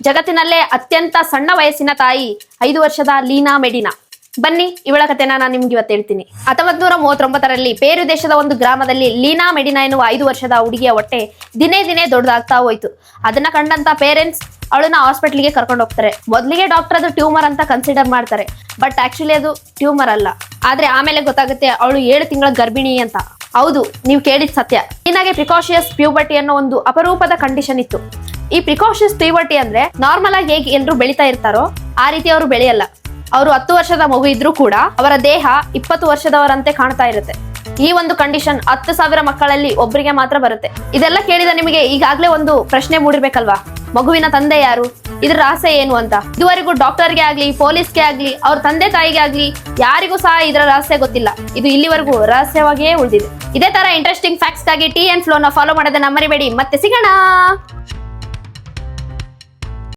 ಜಗತ್ತಿನಲ್ಲೇ ಅತ್ಯಂತ ಸಣ್ಣ ವಯಸ್ಸಿನ ತಾಯಿ ಐದು ವರ್ಷದ ಲೀನಾ ಮೆಡಿನಾ. ಬನ್ನಿ, ಇವಳ ಕಥೆನ ನಾನು ನಿಮ್ಗೆ ಇವತ್ತು ಹೇಳ್ತೀನಿ. ಹತ್ತೊಂಬತ್ ನೂರ ಮೂವತ್ತೊಂಬತ್ತರಲ್ಲಿ ಪೇರು ದೇಶದ ಒಂದು ಗ್ರಾಮದಲ್ಲಿ ಲೀನಾ ಮೆಡಿನಾ ಎನ್ನುವ ಐದು ವರ್ಷದ ಹುಡುಗಿಯ ಹೊಟ್ಟೆ ದಿನೇ ದಿನೇ ದೊಡ್ಡದಾಗ್ತಾ ಹೋಯ್ತು. ಅದನ್ನ ಕಂಡಂತ ಪೇರೆಂಟ್ಸ್ ಅವಳನ್ನ ಹಾಸ್ಪಿಟ್ಲಿಗೆ ಕರ್ಕೊಂಡು ಹೋಗ್ತಾರೆ. ಮೊದಲಿಗೆ ಡಾಕ್ಟರ್ ಅದು ಟ್ಯೂಮರ್ ಅಂತ ಕನ್ಸಿಡರ್ ಮಾಡ್ತಾರೆ. ಬಟ್ ಆಕ್ಚುಲಿ ಅದು ಟ್ಯೂಮರ್ ಅಲ್ಲ. ಆದ್ರೆ ಆಮೇಲೆ ಗೊತ್ತಾಗುತ್ತೆ ಅವಳು ಏಳು ತಿಂಗಳ ಗರ್ಭಿಣಿ ಅಂತ. ಹೌದು, ನೀವು ಕೇಳಿದ್ ಸತ್ಯ. ಇನ್ನಾಗೆ ಪ್ರಿಕಾಷಿಯಸ್ ಪ್ಯೂಬರ್ಟಿ ಅನ್ನೋ ಒಂದು ಅಪರೂಪದ ಕಂಡೀಷನ್ ಇತ್ತು. ಈ ಪ್ರಿಕಾಷಿಯಸ್ ಪ್ಯೂಬರ್ಟಿ ಅಂದ್ರೆ ನಾರ್ಮಲ್ ಆಗಿ ಹೇಗೆ ಎಲ್ರು ಬೆಳಿತಾ ಇರ್ತಾರೋ, ಆ ರೀತಿ ಅವರು ಬೆಳೆಯಲ್ಲ. ಅವರು ಹತ್ತು ವರ್ಷದ ಮಗು ಇದ್ರೂ ಕೂಡ ಅವರ ದೇಹ ಇಪ್ಪತ್ತು ವರ್ಷದವರಂತೆ ಕಾಣ್ತಾ ಇರುತ್ತೆ. ಈ ಒಂದು ಕಂಡೀಷನ್ ಹತ್ತು ಸಾವಿರ ಮಕ್ಕಳಲ್ಲಿ ಒಬ್ಬರಿಗೆ ಮಾತ್ರ ಬರುತ್ತೆ. ಇದೆಲ್ಲ ಕೇಳಿದ ನಿಮಗೆ ಈಗಾಗ್ಲೇ ಒಂದು ಪ್ರಶ್ನೆ ಮೂಡಿರ್ಬೇಕಲ್ವಾ? ಮಗುವಿನ ತಂದೆ ಯಾರು? ಇದ್ರ ರಹಸ್ಯ ಏನು ಅಂತ? ಇದುವರೆಗೂ ಡಾಕ್ಟರ್ಗೆ ಆಗ್ಲಿ, ಪೊಲೀಸ್ಗೆ ಆಗ್ಲಿ, ಅವ್ರ ತಂದೆ ತಾಯಿಗೆ ಆಗ್ಲಿ, ಯಾರಿಗೂ ಸಹ ಇದರ ರಹಸ್ಯ ಗೊತ್ತಿಲ್ಲ. ಇದು ಇಲ್ಲಿವರೆಗೂ ರಹಸ್ಯವಾಗಿಯೇ ಉಳಿದಿದೆ. ಇದೇ ತರ ಇಂಟ್ರೆಸ್ಟಿಂಗ್ ಫ್ಯಾಕ್ಟ್ಸ್ಗಾಗಿ ಟಿ ಅಂಡ್ ಫ್ಲೋನ ಫಾಲೋ ಮಾಡೋದನ್ನ ಮರಿಬೇಡಿ. ಮತ್ತೆ ಸಿಗೋಣ!